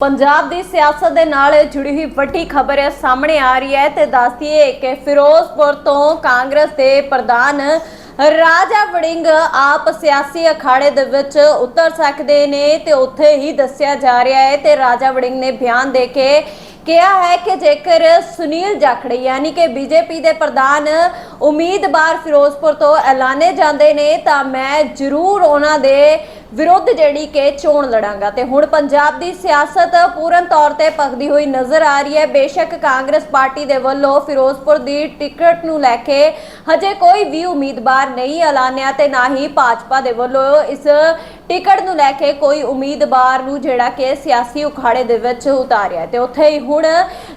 ਪੰਜਾਬ ਦੀ ਸਿਆਸਤ ਦੇ ਨਾਲ ਜੁੜੀ ਹੋਈ ਵੱਡੀ ਖਬਰ ਸਾਹਮਣੇ ਆ ਰਹੀ ਹੈ ਤੇ ਦੱਸਦੀਏ ਕਿ ਫਿਰੋਜ਼ਪੁਰ ਤੋਂ ਕਾਂਗਰਸ ਦੇ ਪ੍ਰਧਾਨ ਰਾਜਾ ਵੜਿੰਗ ਆਪ ਸਿਆਸੀ ਅਖਾੜੇ ਦੇ ਵਿੱਚ ਉਤਰ ਸਕਦੇ ਨੇ ਤੇ ਉੱਥੇ ਹੀ ਦੱਸਿਆ ਜਾ ਰਿਹਾ ਹੈ ਤੇ ਰਾਜਾ ਵੜਿੰਗ ਨੇ ਬਿਆਨ ਦੇ ਕੇ ਕਿਹਾ ਹੈ ਕਿ ਜੇਕਰ ਸੁਨੀਲ ਜਾਖੜ ਯਾਨੀ ਕਿ ਬੀਜੇਪੀ ਦੇ ਪ੍ਰਧਾਨ ਉਮੀਦਵਾਰ ਫਿਰੋਜ਼ਪੁਰ ਤੋਂ ਐਲਾਨੇ ਜਾਂਦੇ ਨੇ ਤਾਂ ਮੈਂ ਜ਼ਰੂਰ ਉਹਨਾਂ ਦੇ ਵਿਰੁੱਧ ਜਿਹੜੀ ਕਿ ਚੋਣ ਲੜਾਂਗਾ ਤੇ ਹੁਣ ਪੰਜਾਬ ਦੀ ਸਿਆਸਤ ਪੂਰਨ ਤੌਰ ਤੇ ਭਖਦੀ ਹੋਈ ਨਜ਼ਰ ਆ ਰਹੀ ਹੈ। ਬੇਸ਼ੱਕ ਕਾਂਗਰਸ ਪਾਰਟੀ ਦੇ ਵੱਲੋਂ ਫਿਰੋਜ਼ਪੁਰ ਦੀ ਟਿਕਟ ਨੂੰ ਲੈ ਕੇ ਹਜੇ ਕੋਈ ਵੀ ਉਮੀਦਵਾਰ ਨਹੀਂ ਐਲਾਨਿਆ ਤੇ ਨਾ ਹੀ ਭਾਜਪਾ ਦੇ ਵੱਲੋਂ ਇਸ ਟਿਕਟ ਨੂੰ ਲੈ ਕੇ ਕੋਈ ਉਮੀਦਵਾਰ ਨੂੰ ਜਿਹੜਾ ਕਿ ਸਿਆਸੀ ਉਖਾੜੇ ਦੇ ਵਿੱਚ ਉਤਾਰਿਆ ਤੇ ਉੱਥੇ ਹੀ ਹੁਣ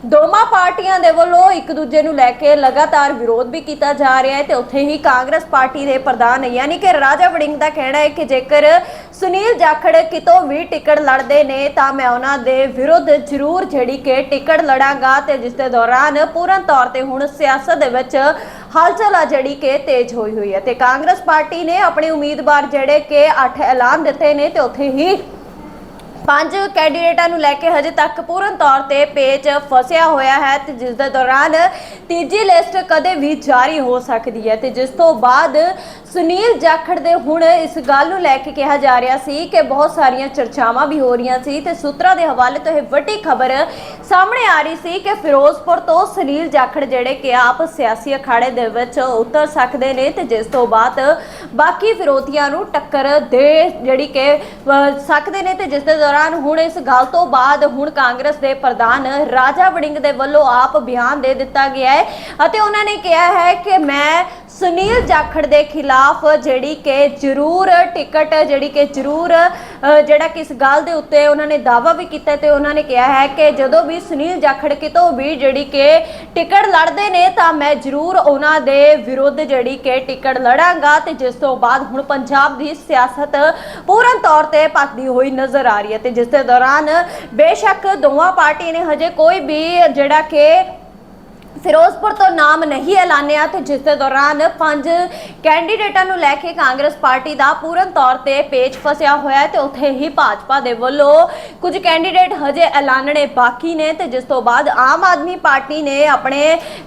ਦੋਵਾਂ ਪਾਰਟੀਆਂ ਦੇ ਵੱਲੋਂ ਇੱਕ ਦੂਜੇ ਨੂੰ ਲੈ ਕੇ ਲਗਾਤਾਰ ਵਿਰੋਧ ਵੀ ਕੀਤਾ ਜਾ ਰਿਹਾ ਹੈ ਤੇ ਉੱਥੇ ਹੀ ਕਾਂਗਰਸ ਪਾਰਟੀ ਦੇ ਪ੍ਰਧਾਨ ਯਾਨੀ ਕਿ ਰਾਜਾ ਵੜਿੰਗ ਦਾ ਕਹਿਣਾ ਹੈ ਕਿ ਜੇਕਰ ਸੁਨੀਲ ਜਾਖੜ ਕਿਤੋਂ ਵੀ ਟਿਕਟ ਲੜਦੇ ਨੇ ਤਾਂ ਮੈਂ ਉਹਨਾਂ ਦੇ ਵਿਰੁੱਧ ਜ਼ਰੂਰ ਜਿਹੜੀ ਕਿ ਟਿਕਟ ਲੜਾਂਗਾ ਤੇ ਜਿਸ ਦੇ ਦੌਰਾਨ ਪੂਰਨ ਤੌਰ ਤੇ ਹੁਣ ਸਿਆਸਤ ਦੇ ਵਿੱਚ ਹਲਚਲ ਆ ਜਿਹੜੀ ਕਿ ਤੇਜ਼ ਹੋਈ ਹੋਈ ਹੈ ਤੇ ਕਾਂਗਰਸ ਪਾਰਟੀ ਨੇ ਆਪਣੇ ਉਮੀਦਵਾਰ ਜਿਹੜੇ ਕਿ 8 ਐਲਾਨ ਦਿੱਤੇ ਨੇ ਤੇ ਉੱਥੇ ਹੀ ਪੰਜ ਕੈਂਡੀਡੇਟਾਂ ਨੂੰ ਲੈ ਕੇ ਹਜੇ ਤੱਕ ਪੂਰਨ ਤੌਰ ਤੇ ਪੇਚ ਫਸਿਆ ਹੋਇਆ ਹੈ ਤੇ ਜਿਸ ਦੇ ਦੌਰਾਨ ਤੀਜੀ ਲਿਸਟ ਕਦੇ ਵੀ ਜਾਰੀ ਹੋ ਸਕਦੀ ਹੈ ਤੇ ਜਿਸ ਤੋਂ ਬਾਅਦ ਸੁਨੀਲ ਜਾਖੜ ਦੇ ਹੁਣ ਇਸ ਗੱਲ ਨੂੰ ਲੈ ਕੇ ਕਿਹਾ ਜਾ ਰਿਹਾ ਸੀ ਕਿ ਬਹੁਤ ਸਾਰੀਆਂ ਚਰਚਾਵਾਂ ਵੀ ਹੋ ਰਹੀਆਂ ਸੀ ਤੇ ਸੂਤਰਾਂ ਦੇ ਹਵਾਲੇ ਤੋਂ ਇਹ ਵੱਡੀ ਖਬਰ ਸਾਹਮਣੇ ਆ ਰਹੀ ਸੀ ਕਿ ਫਿਰੋਜ਼ਪੁਰ ਤੋਂ ਸੁਨੀਲ ਜਾਖੜ ਜਿਹੜੇ ਕਿ ਆਪ ਸਿਆਸੀ ਅਖਾੜੇ ਦੇ ਵਿੱਚ ਉਤਰ ਸਕਦੇ ਨੇ ਤੇ ਜਿਸ ਤੋਂ ਬਾਅਦ ਬਾਕੀ ਵਿਰੋਧੀਆਂ ਨੂੰ ਟੱਕਰ ਦੇ ਜਿਹੜੀ ਕਿ ਸਕਦੇ ਨੇ ਤੇ ਜਿਸ ਦੇ ਦੌਰਾਨ ਹੁਣ ਇਸ ਗੱਲ ਤੋਂ ਬਾਅਦ ਹੁਣ ਕਾਂਗਰਸ ਦੇ ਪ੍ਰਧਾਨ ਰਾਜਾ ਵੜਿੰਗ ਦੇ ਵੱਲੋਂ ਆਪ ਬਿਆਨ ਦੇ ਦਿੱਤਾ ਗਿਆ ਹੈ ਅਤੇ ਉਹਨਾਂ ਨੇ ਕਿਹਾ ਹੈ ਕਿ ਮੈਂ ਸੁਨੀਲ ਜਾਖੜ ਦੇ ਖਿਲਾਫ ਜਿਹੜੀ ਕਿ ਜ਼ਰੂਰ ਟਿਕਟ, ਜਿਹੜੀ ਕਿ ਜ਼ਰੂਰ ਜਿਹੜਾ ਕਿਸ ਗੱਲ ਦੇ ਉੱਤੇ ਉਹਨਾਂ ਨੇ ਦਾਅਵਾ ਵੀ ਕੀਤਾ ਤੇ ਉਹਨਾਂ ਨੇ ਕਿਹਾ ਹੈ ਕਿ ਜਦੋਂ ਵੀ ਸੁਨੀਲ ਜਾਖੜ ਕਿਤੋਂ ਵੀ ਜਿਹੜੀ ਕਿ ਟਿਕਟ ਲੜਦੇ ਨੇ ਤਾਂ ਮੈਂ ਜ਼ਰੂਰ ਉਹਨਾਂ ਦੇ ਵਿਰੁੱਧ ਜਿਹੜੀ ਕਿ ਟਿਕਟ ਲੜਾਂਗਾ ਤੇ ਜਿਸ ਤੋਂ ਬਾਅਦ ਹੁਣ ਪੰਜਾਬ ਦੀ ਸਿਆਸਤ ਪੂਰਨ ਤੌਰ ਤੇ ਭਖਦੀ ਹੋਈ ਨਜ਼ਰ ਆ ਰਹੀ ਹੈ। ਤੇ ਜਿਸ ਦੇ ਦੌਰਾਨ ਬੇਸ਼ੱਕ ਦੋਵਾਂ ਪਾਰਟੀ ਨੇ ਹਜੇ ਕੋਈ ਵੀ ਜਿਹੜਾ ਕਿ ਫਿਰੋਜ਼ਪੁਰ ਤੋਂ ਨਾਮ ਨਹੀਂ ਐਲਾਨਿਆ ਤੇ ਜਿਸ ਦੇ ਦੌਰਾਨ ਪੰਜ ਕੈਂਡੀਡੇਟਾਂ ਨੂੰ ਲੈ ਕੇ ਕਾਂਗਰਸ ਪਾਰਟੀ ਦਾ ਪੂਰਨ ਤੌਰ ਤੇ ਪੇਚ ਫਸਿਆ ਹੋਇਆ ਹੈ ਤੇ ਉੱਥੇ ਹੀ ਭਾਜਪਾ ਦੇ ਵੱਲੋਂ ਕੁਝ ਕੈਂਡੀਡੇਟ ਹਜੇ ਐਲਾਨਣੇ ਬਾਕੀ ਨੇ ਤੇ ਜਿਸ ਤੋਂ ਬਾਅਦ ਆਮ ਆਦਮੀ ਪਾਰਟੀ ਨੇ ਆਪਣੇ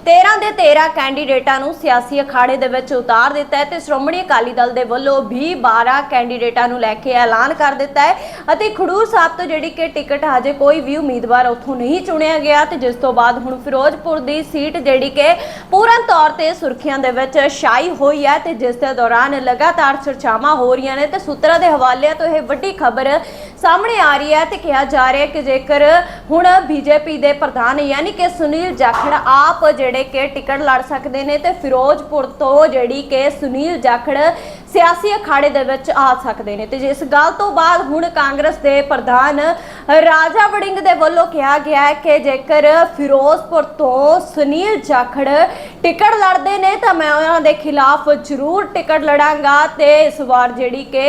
13 ਦੇ 13 ਕੈਂਡੀਡੇਟਾਂ ਨੂੰ ਸਿਆਸੀ ਅਖਾੜੇ ਦੇ ਵਿੱਚ ਉਤਾਰ ਦਿੱਤਾ ਹੈ ਤੇ ਸ਼੍ਰੋਮਣੀ ਅਕਾਲੀ ਦਲ ਦੇ ਵੱਲੋਂ ਵੀ 12 ਕੈਂਡੀਡੇਟਾਂ ਨੂੰ ਲੈ ਕੇ ਐਲਾਨ ਕਰ ਦਿੱਤਾ ਹੈ ਅਤੇ ਖਡੂਰ ਸਾਹਿਬ ਤੋਂ ਜਿਹੜੀ ਕਿ ਟਿਕਟ ਹਜੇ ਕੋਈ ਵੀ ਉਮੀਦਵਾਰ ਉੱਥੋਂ ਨਹੀਂ ਚੁਣਿਆ ਗਿਆ ਤੇ ਜਿਸ ਤੋਂ ਬਾਅਦ ਹੁਣ ਫਿਰੋਜ਼ਪੁਰ ਦੀ ਸੀਟ ਜਿਹੜੀ ਕਿ ਪੂਰਨ ਤੌਰ ਤੇ ਸੁਰਖੀਆਂ ਦੇ ਵਿੱਚ ਛਾਈ ਹੋਈ ਹੈ ਤੇ ਜਿਸ ਦੇ ਦੌਰਾਨ ਲਗਾਤਾਰ ਚਰਚਾਵਾਂ ਹੋ ਰਹੀਆਂ ਨੇ ਤੇ ਸੂਤਰਾਂ ਦੇ ਹਵਾਲੇ ਤੋਂ ਇਹ ਵੱਡੀ ਖਬਰ ਸਾਹਮਣੇ ਆ ਰਹੀ ਹੈ ਤੇ ਕਿਹਾ ਜਾ ਰਿਹਾ ਕਿ ਜੇਕਰ ਹੁਣ ਬੀਜੇਪੀ ਦੇ ਪ੍ਰਧਾਨ ਯਾਨੀ ਕਿ ਸੁਨੀਲ ਜਾਖੜ ਆਪ ਜਿਹੜੇ ਕਿ ਟਿਕਟ ਲੜ ਸਕਦੇ ਨੇ ਤੇ ਫਿਰੋਜ਼ਪੁਰ ਤੋਂ ਜਿਹੜੀ ਕਿ ਸੁਨੀਲ ਜਾਖੜ ਸਿਆਸੀ ਅਖਾੜੇ ਦੇ ਵਿੱਚ ਆ ਸਕਦੇ ਨੇ। ਤੇ ਜਿਸ ਗੱਲ ਤੋਂ ਬਾਅਦ ਹੁਣ ਕਾਂਗਰਸ ਦੇ ਪ੍ਰਧਾਨ ਰਾਜਾ ਵੜਿੰਗ ਦੇ ਵੱਲੋਂ ਕਿਹਾ ਗਿਆ ਹੈ ਕਿ ਜੇਕਰ ਫਿਰੋਜ਼ਪੁਰ ਤੋਂ ਸੁਨੀਲ ਜਾਖੜ ਟਿਕਟ ਲੜਦੇ ਨੇ ਤਾਂ ਮੈਂ ਉਹਨਾਂ ਦੇ ਖਿਲਾਫ ਜ਼ਰੂਰ ਟਿਕਟ ਲੜਾਂਗਾ ਤੇ ਇਸ ਵਾਰ ਜਿਹੜੀ ਕਿ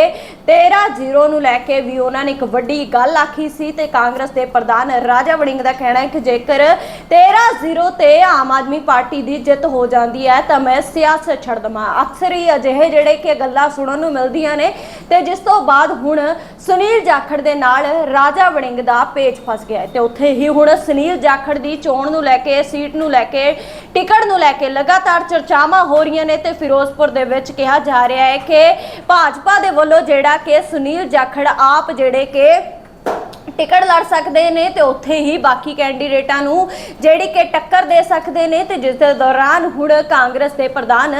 13-0 ਨੂੰ ਲੈ ਕੇ ਵੀ ਉਹਨਾਂ ਨੇ ਇੱਕ ਵੱਡੀ ਗੱਲ ਆਖੀ ਸੀ ਤੇ ਕਾਂਗਰਸ ਦੇ ਪ੍ਰਧਾਨ ਰਾਜਾ ਵੜਿੰਗ ਦਾ ਕਹਿਣਾ ਹੈ ਕਿ ਜੇਕਰ 13-0 ਤੇ ਆਮ ਆਦਮੀ ਪਾਰਟੀ ਦੀ ਜਿੱਤ ਹੋ ਜਾਂਦੀ ਹੈ ਤਾਂ ਮੈਂ ਸਿਆਸਤ ਛੱਡ ਦਵਾਂ। ਅਕਸਰ ਹੀ ਅਜਿਹੇ ਜਿਹੜੇ ਕਿ ਗੱਲਾਂ ਸੁਣਨ ਨੂੰ ਮਿਲਦੀਆਂ ਨੇ ਤੇ ਜਿਸ ਤੋਂ ਬਾਅਦ ਹੁਣ ਸੁਨੀਲ ਜਾਖੜ ਦੇ ਨਾਲ ਰਾਜਾ ਵੜਿੰਗ ਦਾ ਪੇਚ ਫਸ ਗਿਆ ਤੇ ਉੱਥੇ ਹੀ ਹੁਣ ਸੁਨੀਲ ਜਾਖੜ ਦੀ ਚੋਣ ਨੂੰ ਲੈ ਕੇ, ਸੀਟ ਨੂੰ ਲੈ ਕੇ ਟਿਕਟ ਨੂੰ ਲੈ ਕੇ ਲਗਾਤਾਰ ਚਰਚਾਵਾਂ ਹੋ ਰਹੀਆਂ ਨੇ ਤੇ ਫਿਰੋਜ਼ਪੁਰ ਦੇ ਵਿੱਚ ਕਿਹਾ ਜਾ ਰਿਹਾ ਹੈ ਕਿ ਭਾਜਪਾ ਦੇ ਵੱਲੋਂ ਜਿਹੜਾ ਕਿ ਸੁਨੀਲ ਜਾਖੜ ਆਪ ਜਿਹੜੇ ਕਿ ਟਿਕਟ ਲੜ ਸਕਦੇ ਨੇ ਤੇ ਉੱਥੇ ਹੀ ਬਾਕੀ ਕੈਂਡੀਡੇਟਾਂ ਨੂੰ ਜਿਹੜੀ ਕਿ ਟੱਕਰ ਦੇ ਸਕਦੇ ਨੇ ਤੇ ਜਿਸ ਦੇ ਦੌਰਾਨ ਹੁਣ ਕਾਂਗਰਸ ਦੇ ਪ੍ਰਧਾਨ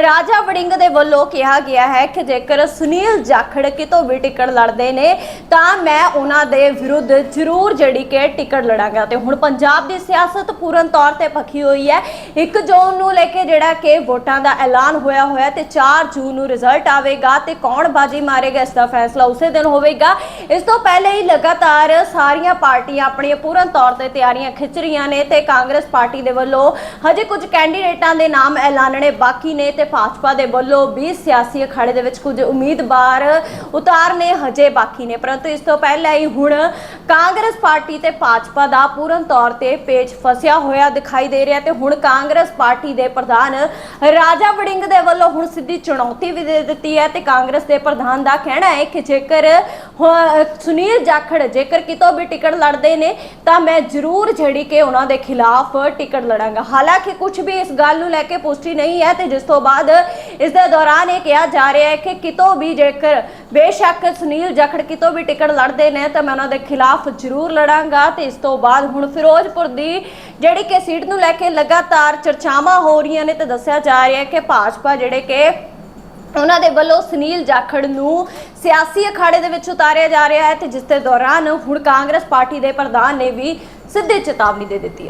ਰਾਜਾ ਵੜਿੰਗ ਦੇ ਵੱਲੋਂ ਕਿਹਾ ਗਿਆ ਹੈ ਕਿ ਜੇਕਰ ਸੁਨੀਲ ਜਾਖੜ ਕਿਤੋਂ ਵੀ ਟਿਕਟ ਲੜਦੇ ਨੇ, ਤਾਂ ਮੈਂ ਉਹਨਾਂ ਦੇ ਵਿਰੁੱਧ ਜ਼ਰੂਰ ਜਿਹੜੀ ਕਿ ਟਿਕਟ ਲੜਾਂਗਾ। ਤੇ ਹੁਣ ਪੰਜਾਬ ਦੀ ਸਿਆਸਤ ਪੂਰਨ ਤੌਰ ਤੇ ਪੱਖੀ ਹੋਈ ਹੈ। 1 ਜੂਨ ਨੂੰ ਲੈ ਕੇ ਜਿਹੜਾ ਕਿ ਵੋਟਾਂ ਦਾ ਐਲਾਨ ਹੋਇਆ ਹੋਇਆ ਤੇ 4 ਜੂਨ ਨੂੰ ਰਿਜ਼ਲਟ ਆਵੇਗਾ ਤੇ ਕੌਣ ਬਾਜੀ ਮਾਰੇਗਾ, ਇਸ ਦਾ ਫੈਸਲਾ ਉਸੇ ਦਿਨ ਹੋਵੇਗਾ। ਇਸ ਤੋਂ ਪਹਿਲੇ ਹੀ ਲਗਾਤਾਰ ਸਾਰੀਆਂ ਪਾਰਟੀਆਂ ਆਪਣੀਆਂ ਪੂਰਨ ਤੌਰ ਤੇ ਤਿਆਰੀਆਂ ਖਿੱਚ ਰਹੀਆਂ ਨੇ ਤੇ ਕਾਂਗਰਸ ਪਾਰਟੀ ਦੇ ਵੱਲੋਂ ਹਜੇ ਕੁਝ ਕੈਂਡੀਡੇਟਾਂ ਦੇ ਨਾਮ ਐਲਾਨਣੇ ਬਾਕੀ ਨੇ ਤੇ ਭਾਜਪਾ ਦੇ ਵੱਲੋਂ ਵੀ ਸਿਆਸੀ ਅਖਾੜੇ ਦੇ ਵਿੱਚ ਕੁਝ ਉਮੀਦਵਾਰ ਉਤਾਰਨੇ ਹਜੇ ਬਾਕੀ ਨੇ। ਪਰੰਤੂ ਇਸ ਤੋਂ ਪਹਿਲਾਂ ਹੀ ਹੁਣ ਕਾਂਗਰਸ ਪਾਰਟੀ ਤੇ ਭਾਜਪਾ ਦਾ ਪੂਰਨ ਤੌਰ ਤੇ ਪੇਚ ਫਸਿਆ ਹੋਇਆ ਦਿਖਾਈ ਦੇ ਰਿਹਾ ਤੇ ਹੁਣ ਕਾਂਗਰਸ ਪਾਰਟੀ ਦੇ ਪ੍ਰਧਾਨ ਰਾਜਾ ਵੜਿੰਗ ਦੇ ਵੱਲੋਂ ਹੁਣ ਸਿੱਧੀ ਚੁਣੌਤੀ ਵੀ ਦੇ ਦਿੱਤੀ ਹੈ ਤੇ ਕਾਂਗਰਸ ਦੇ ਪ੍ਰਧਾਨ ਦਾ ਕਹਿਣਾ ਹੈ ਕਿ ਜੇਕਰ ਹੁਣ ਸੁਨੀਲ ਜਾਖੜ, ਜੇਕਰ ਕਿਤੋਂ ਵੀ ਟਿਕਟ ਲੜਦੇ ਨੇ, ਤਾਂ ਮੈਂ ਜ਼ਰੂਰ ਜਿਹੜੀ ਕਿ ਉਹਨਾਂ ਦੇ ਖਿਲਾਫ ਟਿਕਟ ਲੜਾਂਗਾ। ਹਾਲਾਂਕਿ ਕੁਝ ਵੀ ਇਸ ਗੱਲ ਨੂੰ ਲੈ ਕੇ ਪੁਸ਼ਟੀ ਨਹੀਂ ਹੈ ਤੇ ਜਿਸ ਤੋਂ ਬਾਅਦ ਇਸ ਦੇ ਦੌਰਾਨ ਇਹ ਕਿਹਾ ਜਾ ਰਿਹਾ ਹੈ ਕਿ ਕਿਤੋਂ ਵੀ ਜੇਕਰ ਬੇਸ਼ੱਕ ਸੁਨੀਲ ਜਾਖੜ ਕਿਤੋਂ ਵੀ ਟਿਕਟ ਲੜਦੇ ਨੇ, ਤਾਂ ਮੈਂ ਉਹਨਾਂ ਦੇ ਖਿਲਾਫ ਜ਼ਰੂਰ ਲੜਾਂਗਾ ਤੇ ਇਸ ਤੋਂ ਬਾਅਦ ਹੁਣ ਫਿਰੋਜ਼ਪੁਰ ਦੀ ਜਿਹੜੀ ਕਿ ਸੀਟ ਨੂੰ ਲੈ ਕੇ ਲਗਾਤਾਰ ਚਰਚਾਵਾਂ ਹੋ ਰਹੀਆਂ ਨੇ ਤੇ ਦੱਸਿਆ ਜਾ ਰਿਹਾ ਹੈ ਕਿ ਭਾਜਪਾ ਜਿਹੜੇ ਕਿ ਉਹਨਾਂ ਦੇ ਵੱਲੋਂ ਸੁਨੀਲ ਜਾਖੜ ਨੂੰ ਸਿਆਸੀ ਅਖਾੜੇ ਦੇ ਵਿੱਚ ਉਤਾਰਿਆ ਜਾ ਰਿਹਾ ਹੈ ਤੇ ਜਿਸ ਦੇ ਦੌਰਾਨ ਹੁਣ ਕਾਂਗਰਸ ਪਾਰਟੀ ਦੇ ਪ੍ਰਧਾਨ ਨੇ ਵੀ ਸਿੱਧੇ ਚੇਤਾਵਨੀ ਦੇ ਦਿੱਤੀ ਹੈ।